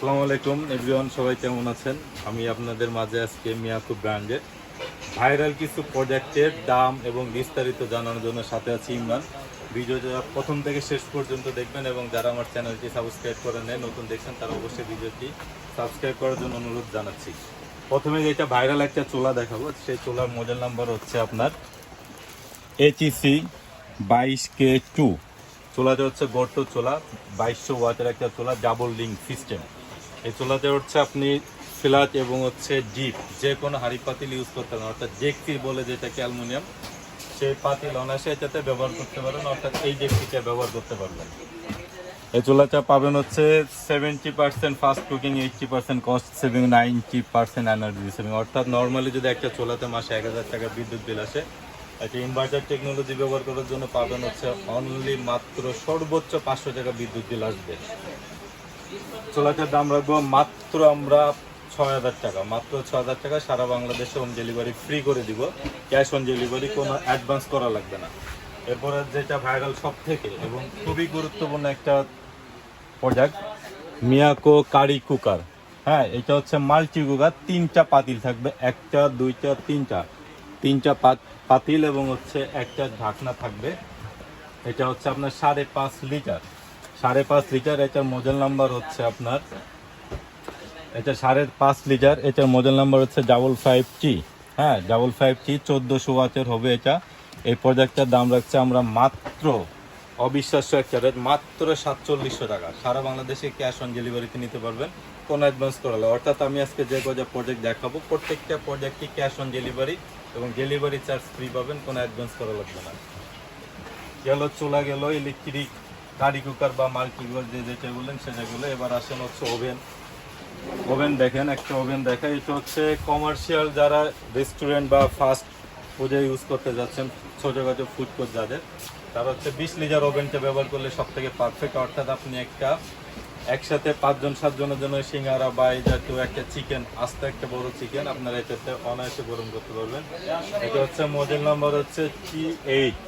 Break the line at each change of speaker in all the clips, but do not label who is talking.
আসসালামু আলাইকুম, এভরিওয়ান সবাই কেমন আছেন? আমি আপনাদের মাঝে আজকে মিয়াকু ব্র্যান্ডের ভাইরাল কিছু প্রোডাক্টের দাম এবং বিস্তারিত জানানোর জন্য সাথে আছি ইমরান। ভিডিওটা প্রথম থেকে শেষ পর্যন্ত দেখবেন এবং যারা আমার চ্যানেলটি সাবস্ক্রাইব করে নেয় নতুন দেখছেন, তারা অবশ্যই ভিডিওটি সাবস্ক্রাইব করার জন্য অনুরোধ জানাচ্ছি। প্রথমে যেটা ভাইরাল একটা চোলা দেখাবো, সেই চোলার মডেল নাম্বার হচ্ছে আপনার এইচইসি বাইশ কে টু। চোলাটা হচ্ছে গর্ত চোলা বাইশশো ওয়াটের একটা চোলা ডাবল লিঙ্ক সিস্টেম এই চোলাতে হচ্ছে আপনি ফ্ল্যাট এবং হচ্ছে ডিপ যে কোনো হাড়ি পাতিল ইউজ করতে পারেন। অর্থাৎ জেকসি বলে যেটাকে অ্যালুমিনিয়াম, সেই পাতিল অনায়াসে এটাতে ব্যবহার করতে পারেন, অর্থাৎ এই জেকসিটা ব্যবহার করতে পারবেন। এই চুলাটা পাবেন হচ্ছে seventy percent fast cooking eighty percent cost saving ninety percent energy saving অর্থাৎ নর্মালি যদি একটা চুলাতে মাসে এক হাজার টাকা বিদ্যুৎ বিল আসে, একটা ইনভার্টার টেকনোলজি ব্যবহার করার জন্য পাবেন হচ্ছে অনলি মাত্র সর্বোচ্চ পাঁচশো টাকা বিদ্যুৎ বিল আসবে। চুলাটার দাম রাখব মাত্র আমরা ছয় হাজার টাকা। মাত্র ছ হাজার টাকা সারা বাংলাদেশে হোম ডেলিভারি ফ্রি করে দিব। ক্যাশ অন ডেলিভারি কোনো অ্যাডভান্স করা লাগবে না। এরপরে যেটা ভাইরাল সব থেকে এবং খুবই গুরুত্বপূর্ণ একটা প্রোডাক্ট মিয়াকো কারি কুকার হ্যাঁ এটা হচ্ছে মাল্টি কুকার তিনটা পাতিল থাকবে, একটা, দুইটা, তিনটা। তিনটা পাত- পাতিল এবং হচ্ছে একটা ঢাকনা থাকবে। এটা হচ্ছে আপনার সাড়ে পাঁচ লিটার। সাড়ে পাঁচ লিটার, এটার মডেল নাম্বার হচ্ছে আপনার, এটা সাড়ে পাঁচ লিটার, এটার মডেল নাম্বার হচ্ছে ডাবল ফাইভ টি হ্যাঁ ডাবল ফাইভ টি চোদ্দোশো ওয়াটের হবে এটা। এই প্রোডাক্টটার দাম রাখছে আমরা মাত্র, অবিশ্বাস্য একটা রেট মাত্র সাতচল্লিশশো টাকা। সারা বাংলাদেশে ক্যাশ অন ডেলিভারিতে নিতে পারবেন, কোনো অ্যাডভান্স করালে অর্থাৎ আমি আজকে যে কটা প্রোডাক্ট দেখাবো, প্রত্যেকটা প্রোডাক্টই ক্যাশ অন ডেলিভারি এবং ডেলিভারি চার্জ ফ্রি পাবেন, কোনো অ্যাডভান্স করা লাগবে না। গেল, চলে গেল ইলেকট্রিক গাড়ি কুকার বা মাল্টি কুকার যে যেটা বললেন সেটাগুলো এবার আসেন হচ্ছে ওভেন ওভেন দেখেন, একটা ওভেন দেখা এটা হচ্ছে কমার্শিয়াল যারা রেস্টুরেন্ট বা ফাস্ট ফুডে ইউজ করতে যাচ্ছেন, ছোটোখাটো ফুড কোর্ট যাদের, তারা হচ্ছে বিশ লিটার ওভেনটা ব্যবহার করলে সব থেকে পারফেক্ট অর্থাৎ আপনি একটা একসাথে পাঁচজন, সাতজনের জন্য সিঙ্গারা বা এই জাতীয় একটা চিকেন আস্তে একটা বড় চিকেন আপনারা এটাতে অনায়াসে গরম করতে পারবেন। এটা হচ্ছে মডেল নম্বর হচ্ছে টি এইট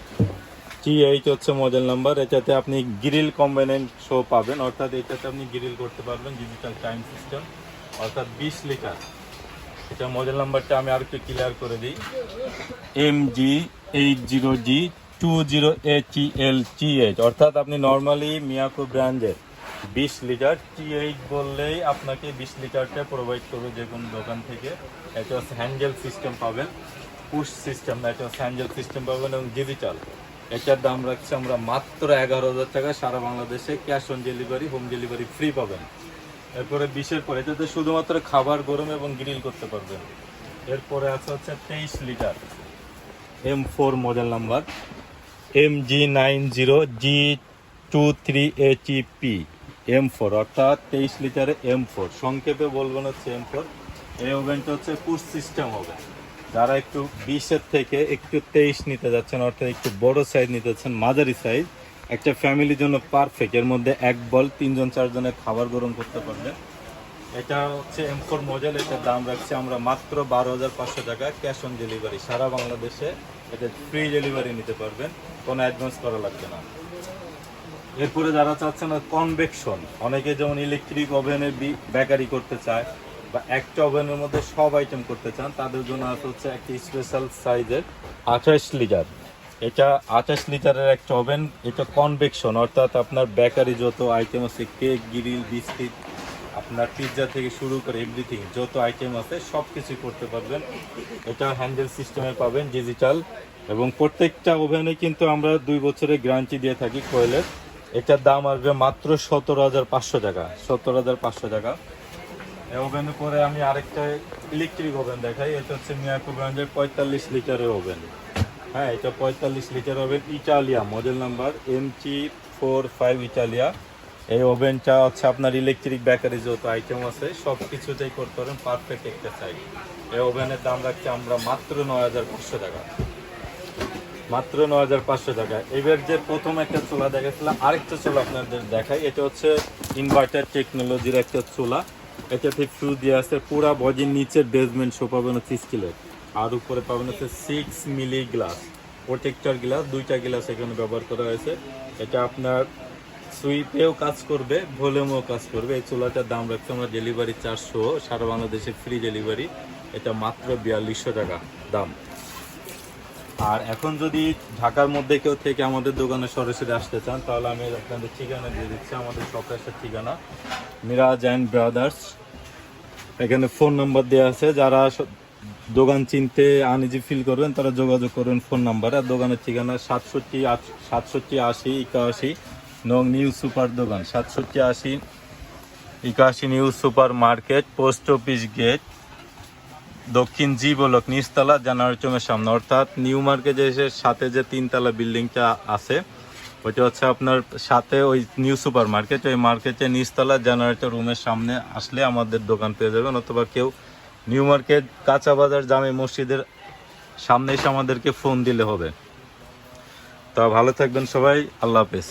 টি এইট হচ্ছে মডেল নাম্বার এটাতে আপনি গ্রিল কম্বাইনেন্ট শো পাবেন। অর্থাৎ এটাতে আপনি গ্রিল করতে পারবেন ডিজিটাল টাইম সিস্টেম অর্থাৎ বিশ লিটার এটা মডেল নাম্বারটা আমি আর একটু ক্লিয়ার করে দিই। M G eight zero G two zero H L T eight অর্থাৎ আপনি নর্মালি মিয়াকো ব্র্যান্ডের বিশ লিটার টি এইট বললেই আপনাকে বিশ লিটারটা প্রোভাইড করবে যে কোনো দোকান থেকে। এটা হচ্ছে হ্যান্ডেল সিস্টেম পাবেন। পুশ সিস্টেম এটা হচ্ছে হ্যান্ডেল সিস্টেম পাবেন এবং ডিজিটাল এটার দাম রাখছি আমরা মাত্র এগারো হাজার টাকা। সারা বাংলাদেশে cash on delivery home delivery free পাবেন। এরপরে বিশের পরে, এটাতে শুধুমাত্র খাবার গরম এবং গ্রিল করতে পারবেন। এরপরে আছে হচ্ছে তেইশ litre M four model number M G nine zero G two three H P M four অর্থাৎ তেইশ লিটারে এম ফোর সংক্ষেপে বলবেন হচ্ছে এম ফোর এই ওভেনটা হচ্ছে পুশ সিস্টেম হবে। যারা একটু বিশের থেকে একটু তেইশ নিতে যাচ্ছেন, অর্থাৎ একটু বড় সাইজ নিতে যাচ্ছেন, মাঝারি সাইজ একটা ফ্যামিলির জন্য পারফেক্ট এর মধ্যে এক বল তিনজন, চারজনের খাবার গরম করতে পারবেন এটা হচ্ছে এম ফোর মডেল এটার দাম রাখছি আমরা মাত্র বারো হাজার পাঁচশো টাকা ক্যাশ অন ডেলিভারি সারা বাংলাদেশে এটা ফ্রি ডেলিভারি নিতে পারবেন, কোনো অ্যাডভান্স করা লাগবে না। এরপরে যারা চাচ্ছেন কনভেকশন অনেকে যেমন ইলেকট্রিক ওভেনে বেকারি করতে চায় বা একটা ওভেনের মধ্যে সব আইটেম করতে চান, তাদের জন্য আছে হচ্ছে একটা স্পেশাল সাইজের আঠাশ লিটার এটা আঠাশ লিটারের একটা ওভেন এটা কনভেকশন অর্থাৎ আপনার বেকারি যত আইটেম আছে কেক গ্রিল বিস্কিট আপনার পিৎজা থেকে শুরু করে এভরিথিং যত আইটেম আছে সব কিছু করতে পারবেন। এটা হ্যান্ডেল সিস্টেমে পাবেন ডিজিটাল এবং প্রত্যেকটা ওভেনে কিন্তু আমরা দুই বছরের গ্যারান্টি দিয়ে থাকি কোয়েলের এটার দাম আসবে মাত্র সতেরো হাজার পাঁচশো টাকা সত্তর হাজার পাঁচশো টাকা। এই ওভেনের পরে আমি আরেকটা ইলেকট্রিক ওভেন দেখাই, এটা হচ্ছে মিয়াকো ব্র্যান্ডের পঁয়তাল্লিশ লিটারের ওভেন। হ্যাঁ এটা পঁয়তাল্লিশ litre oven Italia model number M T four five Italia. এই ওভেনটা হচ্ছে আপনার ইলেকট্রিক বেকারি যত আইটেম আছে সব কিছুতেই করতে পারেন পারফেক্ট একটা সাইজ এই ওভেনের দাম রাখছি আমরা মাত্র নয় হাজার পাঁচশো টাকা। মাত্র নয় হাজার পাঁচশো টাকা। এবার যে প্রথম একটা চুলা দেখাচ্ছিলাম, আরেকটা চুলা আপনাদের দেখাই, এটা হচ্ছে ইনভার্টার টেকনোলজির একটা চুলা। এটাতে ফিউ দিয়ে আছে পুরা বডির নিচের বেসমেন্ট শো পাবেন হচ্ছে স্টিলের আর উপরে পাবেন হচ্ছে six milli glass protector glass দুইটা গ্লাস এখানে ব্যবহার করা হয়েছে। এটা আপনার সুইপেও কাজ করবে ভলিউমেও কাজ করবে। এই চুলাটার দাম রাখছে আমরা ডেলিভারি চারশো সারা বাংলাদেশে ফ্রি ডেলিভারি এটা মাত্র বিয়াল্লিশশো টাকা দাম। আর এখন যদি ঢাকার মধ্যে কেউ থেকে আমাদের দোকানে সরাসরি আসতে চান, তাহলে আমি আপনাদের ঠিকানা দিয়ে দিচ্ছি। আমাদের শপের ঠিকানা মিরাজ অ্যান্ড ব্রাদার্স এখানে ফোন নাম্বার দেওয়া আছে। যারা দোকান চিনতে আনিজি ফিল করবেন, তারা যোগাযোগ করবেন ফোন নাম্বারে আর দোকানের ঠিকানা সাতষট্টি সাতষট্টি আশি একাশি নং নিউ সুপার দোকান। সাতষট্টি আশি একাশি new super market, post office gate. দক্ষিণ জি বলক, নিচতলা জানুয়ারি চমের সামনে। অর্থাৎ নিউ মার্কেটে এসে সাথে যে তিনতলা বিল্ডিংটা আছে ওইটা হচ্ছে আপনার সাথে ওই নিউ সুপার মার্কেট ওই মার্কেটে নিচতলা জেনারেটর রুমের সামনে আসলে আমাদের দোকান পেয়ে যাবেন। অথবা কেউ নিউ মার্কেট কাঁচা বাজার, জামে মসজিদের সামনে এসে আমাদেরকে ফোন দিলে হবে। তা ভালো থাকবেন সবাই, আল্লাহ হাফেজ।